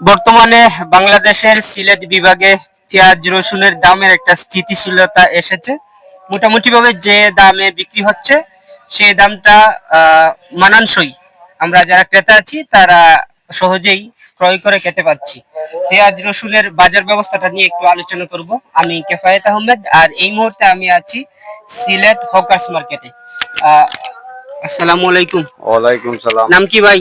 বর্তমানে বাংলাদেশের সিলেট বিভাগে পেঁয়াজ রসুনের দামের একটা স্থিতিশীলতা এসেছে। মোটামুটি ভাবে যে দামে বিক্রি হচ্ছে সেই দামটা মানানসই। আমরা যারা ক্রেতা আছি তারা সহজেই ক্রয় করে খেতে পাচ্ছি। পেঁয়াজ রসুনের বাজার ব্যবস্থাটা নিয়ে একটু আলোচনা করব। আমি কেফায়েত আহমেদ আর এই মুহূর্তে আমি আছি সিলেট হকার্স মার্কেটে। আহ, আসসালামু আলাইকুম। ওয়ালাইকুম সালাম। নাম কি ভাই?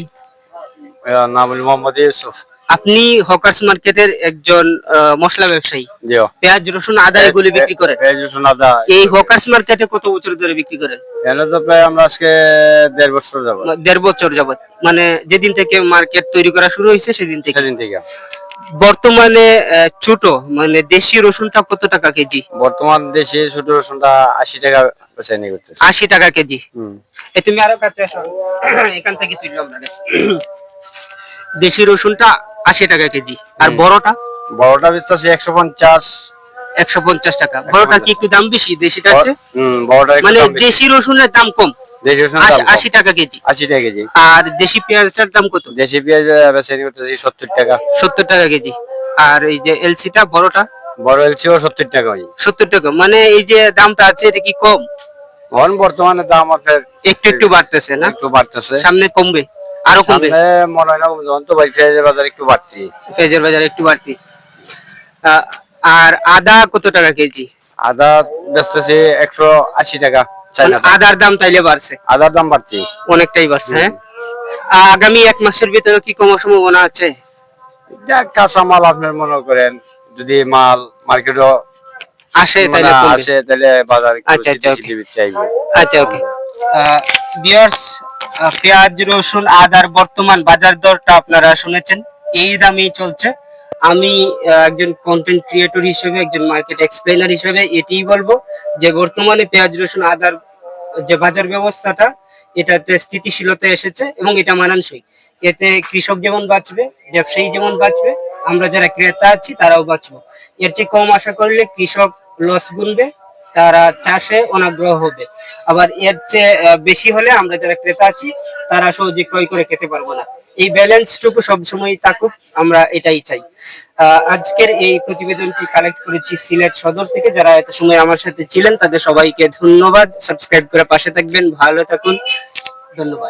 নাম মোহাম্মদ ইউসুফ। আপনি হকার্স মার্কেটের একজন মশলা ব্যবসায়ী। পেঁয়াজ রসুন আদা এগুলি বিক্রি করেন। গ্রাজুয়েশন আদা এই হকার্স মার্কেটে কত বছর ধরে বিক্রি করেন? এনে তো প্রায় আমরা আজকে দেড় বছর যাব দেড় বছর যাবত। মানে যেদিন থেকে মার্কেট তৈরি করা শুরু হয়েছে সেদিন থেকে। সেদিন থেকে। বর্তমানে ছোট মানে দেশি রসুনটা কত টাকা কেজি? বর্তমান দেশে ছোট রসুনটা আশি টাকা বেচা নিয়ে করতেছে। আশি টাকা কেজি। হুম। এ তুমি আরও কাছে এখান থেকে তুললাম দেশি রসুনটা আশি টাকা কেজি। আর বড়টা? বড়টা বেচতেছে একশো পঞ্চাশ। একশো পঞ্চাশ টাকা। বড়টা কি একটু দাম বেশি? দেশিটা হচ্ছে? মানে দেশি রসুনের দাম কম। আশি- আশি টাকা কেজি। আশি টাকা কেজি। আর দেশি পেঁয়াজটার দাম কত? দেশি পেঁয়াজ করতেছি সত্তর টাকা। সত্তর টাকা কেজি। আর এই যে এলসিটা বড়টা? বড় সত্তর টাকা ওই সত্তর টাকা। মানে এই যে দামটা আছে এটা কি কম? এখন বর্তমানে দাম আপনার একটু একটু বাড়তেছে না? একটু বাড়তেছে। সামনে কমবে। আরও কমবে মনে হয় না যখন তো ভাই পেঁয়াজের বাজার একটু বাড়তি। পেঁয়াজের বাজার একটু বাড়তি। আর আদা কত টাকা কেজি? আদা বেচতেছে একশো আশি টাকা আদার দাম তাইলে বাড়ছে? আদার দাম বাড়তি। অনেকটাই বাড়ছে হ্যাঁ? আগামী এক মাসের ভিতরে কি কমার সম্ভাবনা আছে? যা কাঁচা মাল আপনার মনে করেন যদি মাল মার্কেটে আসে কমবে। আসে তাহলে বাজার আচ্ছা, আচ্ছা ওকে। বিয়ার্স পেঁয়াজ, রসুন, আদার বর্তমান বাজার দরটা আপনারা শুনেছেন। এই দামেই চলছে। আমি একজন কন্টেন্ট ক্রিয়েটর হিসেবে, একজন মার্কেট এক্সপ্লেনার হিসেবে এটাই বলব যে, বর্তমানে পেঁয়াজ, রসুন, আদার যে বাজার ব্যবস্থাটা, এটাতে স্থিতিশীলতা এসেছে এবং এটা মানানসই। এতে কৃষক যেমন বাঁচবে, ব্যবসায়ী যেমন বাঁচবে, আমরা যারা ক্রেতা আছি তারাও বাঁচবো। এর চেয়ে কম আশা করলে কৃষক লস গুনবে। তারা চাষে অনাগ্রহ হবে। আবার এর চেয়ে বেশি হলে আমরা যারা ক্রেতা আছি, তারা সহজে ক্রয় করে খেতে পারব না। এই ব্যালেন্সটুকু সবসময় থাকুক, আমরা এটাই চাই। আজকের এই প্রতিবেদনটি কালেক্ট করেছি সিলেট সদর থেকে। যারা এত সময় আমার সাথে ছিলেন, তাদের সবাইকে ধন্যবাদ। সাবস্ক্রাইব করে পাশে থাকবেন। ভালো থাকুন। ধন্যবাদ।